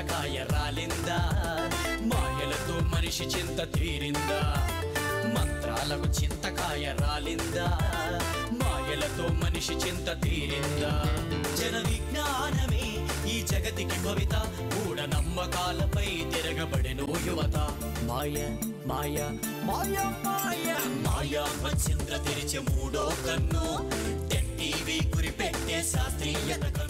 కాయ రాలిందా? మాయలతో మనిషి చింత తీరిందా? మంత్రాలకు చింతకాయ రాలిందా? మాయలతో మనిషి చింత తీరిందా? జన విజ్ఞానమే ఈ జగతికి భవిత. మూఢ నమ్మకాలపై తిరగబడెను యువత. మాయ మాయ మాయ మాయ. మాయా చింత తెరిచే మూడో కన్ను. టీవీ గురి పెట్టే శాస్త్రీయత కన్ను.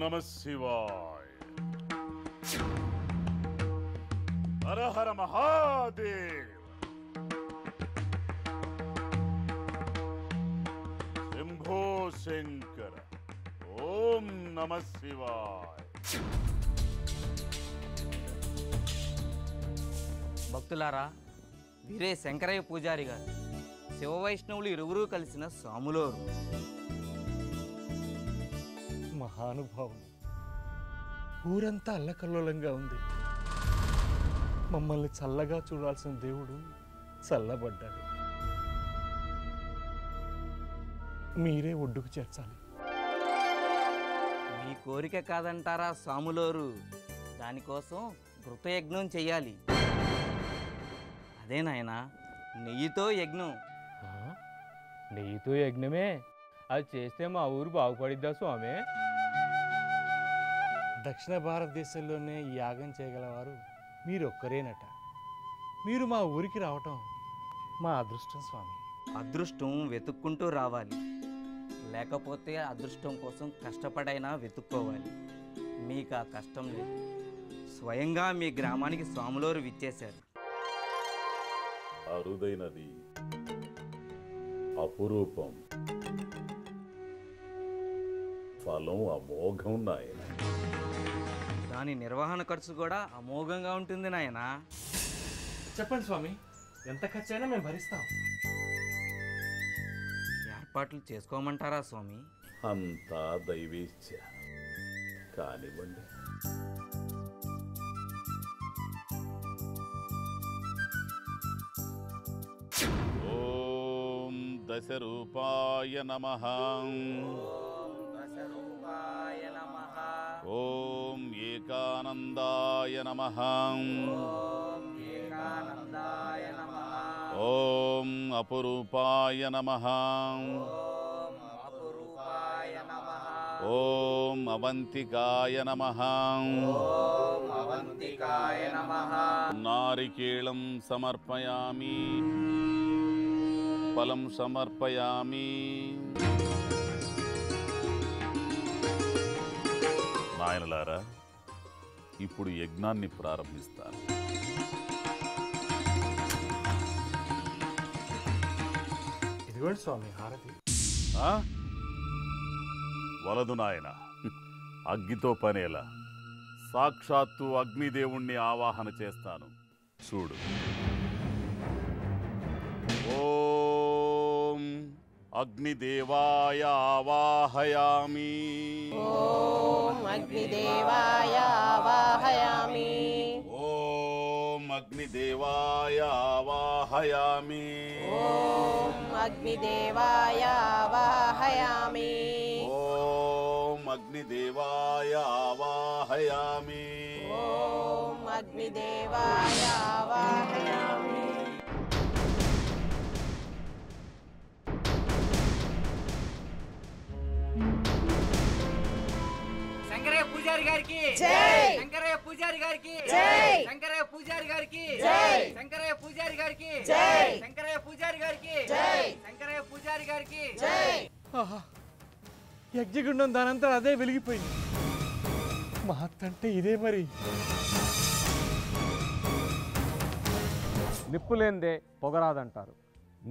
నమ శివాయ. హర హర మహాదేవ్. శంభో శంకర. ఓం నమ శివాయ. భక్తులారా వీరే శంకరయ్య పూజారి గారు. శివ వైష్ణవులు ఇరువురు కలిసిన స్వాములోరు మహానుభావులు ఊరంతా అల్లకల్లోలంగా ఉంది. మమ్మల్ని చల్లగా చూడాల్సిన దేవుడు చల్లబడ్డాడు. మీరే ఒడ్డుకు చేర్చాలి. మీ కోరిక కాదంటారా స్వాములోరు దానికోసం ఘృతయజ్ఞం చెయ్యాలి. అదే నాయనా నెయ్యితో యజ్ఞం? నెయ్యితో యజ్ఞమే? అది చేస్తే మా ఊరు బాగుపడిద్దా స్వామి? దక్షిణ భారతదేశంలోనే ఈ యాగం చేయగలవారు మీరొక్కరేనట. మీరు మా ఊరికి రావటం మా అదృష్టం స్వామి. అదృష్టం వెతుక్కుంటూ రావాలి. లేకపోతే అదృష్టం కోసం కష్టపడైనా వెతుక్కోవాలి. మీకు ఆ కష్టం లేదు. స్వయంగా మీ గ్రామానికి స్వాములోరు విచ్చేశారు. అరుదైనది. అపురూపం. ఫలం అమోఘం నాయన. దాని నిర్వహణ ఖర్చు కూడా అమోఘంగా ఉంటుంది నాయనా. చెప్పండి స్వామి ఎంత ఖర్చైనా మేము భరిస్తాం. ఏర్పాట్లు చేసుకోమంటారా స్వామి? అంతా దైవేచ్ఛ. కానివ్వండి. ఓం దశరూపాయ నమ. ఓం ఏకానందాయ నమ. ఓం అపురూపాయ నమ. ఓం అవంతికాయ నమ. నారికేళం సమర్పయామి. ఫలం సమర్పయామి. నాయనలారా ఇప్పుడు యజ్ఞాన్ని ప్రారంభిస్తాను ఇదిగోండి స్వామి హారతి. ఆ? వలదు నాయన అగ్గితో పనేలా. సాక్షాత్తు అగ్నిదేవుణ్ణి ఆవాహన చేస్తాను. చూడు. ఓం अग्निदेवाय आवाहयामि। ॐ अग्निदेवाय आवाहयामि। ॐ अग्निदेवाय आवाहयामि। ॐ अग्निदेवाय आवाहयामि। ॐ अग्निदेवाय आवाहयामि। ॐ अग्निदेवाय आवाहयामि। పూజారి గారికి. జై! శంకరయ్య పూజారి గారికి. జై! శంకరయ్య పూజారి గారికి. జై! శంకరయ్య పూజారి గారికి. జై! శంకరయ్య పూజారి గారికి. జై! శంకరయ్య పూజారి గారికి. యజ్ఞగుండం దానంతా అదే వెలిగిపోయింది. మహత్తంటే ఇదే మరి. నిప్పు లేనిదే పొగరాదంటారు.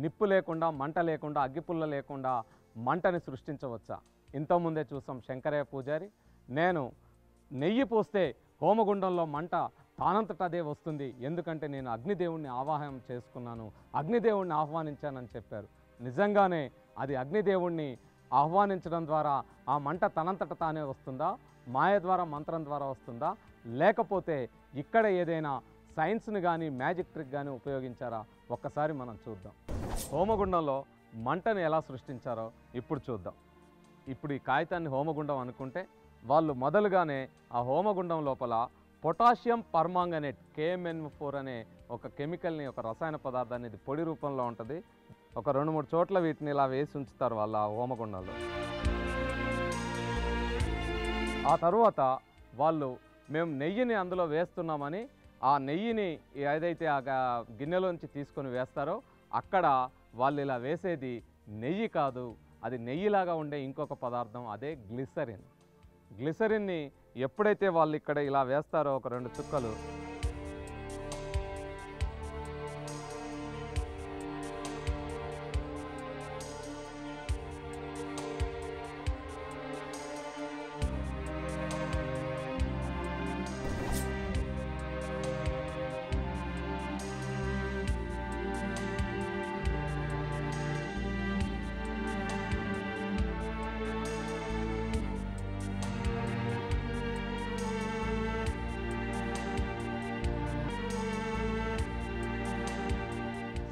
నిప్పు లేకుండా మంట లేకుండా అగ్గిపుల్ల లేకుండా మంటని సృష్టించవచ్చా? ఇంతకుముందే చూసాం శంకరయ్య పూజారి నేను నెయ్యి పోస్తే హోమగుండంలో మంట తానంతట అదే వస్తుంది. ఎందుకంటే నేను అగ్నిదేవుణ్ణి ఆవాహనం చేసుకున్నాను. అగ్నిదేవుణ్ణి ఆహ్వానించానని చెప్పారు. నిజంగానే అది అగ్నిదేవుణ్ణి ఆహ్వానించడం ద్వారా ఆ మంట తనంతట తానే వస్తుందా? మాయ ద్వారా మంత్రం ద్వారా వస్తుందా? లేకపోతే ఇక్కడ ఏదైనా సైన్స్ని కానీ మ్యాజిక్ ట్రిక్ కానీ ఉపయోగించారా? ఒక్కసారి మనం చూద్దాం. హోమగుండంలో మంటను ఎలా సృష్టించారో ఇప్పుడు చూద్దాం. ఇప్పుడు ఈ కాగితాన్ని హోమగుండం అనుకుంటే వాళ్ళు మొదలుగానే ఆ హోమగుండం లోపల పొటాషియం పర్మాంగనేట్ కేఎంఎన్ ఫోర్ అనే ఒక కెమికల్ని ఒక రసాయన పదార్థాన్ని ఇది పొడి రూపంలో ఉంటుంది. ఒక రెండు మూడు చోట్ల వీటిని ఇలా వేసి ఉంచుతారు వాళ్ళ ఆ హోమగుండంలో. ఆ తరువాత వాళ్ళు మేము నెయ్యిని అందులో వేస్తున్నామని ఆ నెయ్యిని ఏదైతే ఆ గిన్నెలోంచి తీసుకొని వేస్తారో అక్కడ వాళ్ళు ఇలా వేసేది నెయ్యి కాదు. అది నెయ్యిలాగా ఉండే ఇంకొక పదార్థం అదే గ్లిసరిన్. గ్లిసరిన్ని ఎప్పుడైతే వాళ్ళు ఇక్కడ ఇలా వేస్తారో ఒక రెండు చుక్కలు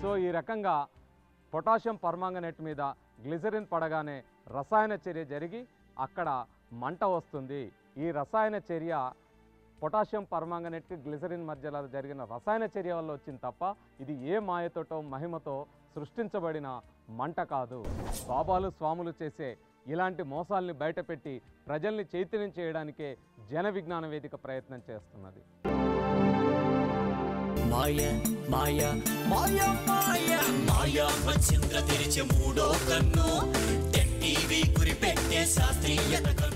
సో ఈ రకంగా పొటాషియం పర్మాంగనేట్ మీద గ్లిజరిన్ పడగానే రసాయన చర్య జరిగి అక్కడ మంట వస్తుంది. ఈ రసాయన చర్య పొటాషియం పర్మాంగనేట్కి గ్లిజరిన్ మధ్యలో జరిగిన రసాయన చర్య వల్ల వచ్చింది తప్ప ఇది ఏ మాయతోటో మహిమతో సృష్టించబడిన మంట కాదు. బాబాలు స్వాములు చేసే ఇలాంటి మోసాల్ని బయటపెట్టి ప్రజల్ని చైతన్యం చేయడానికే జన విజ్ఞాన వేదిక ప్రయత్నం చేస్తున్నది. మాయ మాయ మాయ మాయ మాయ మచ్చింద్ర తెరిచే మూడో కన్ను టీవీ గురి పెట్టే శాస్త్రీయత కన్ను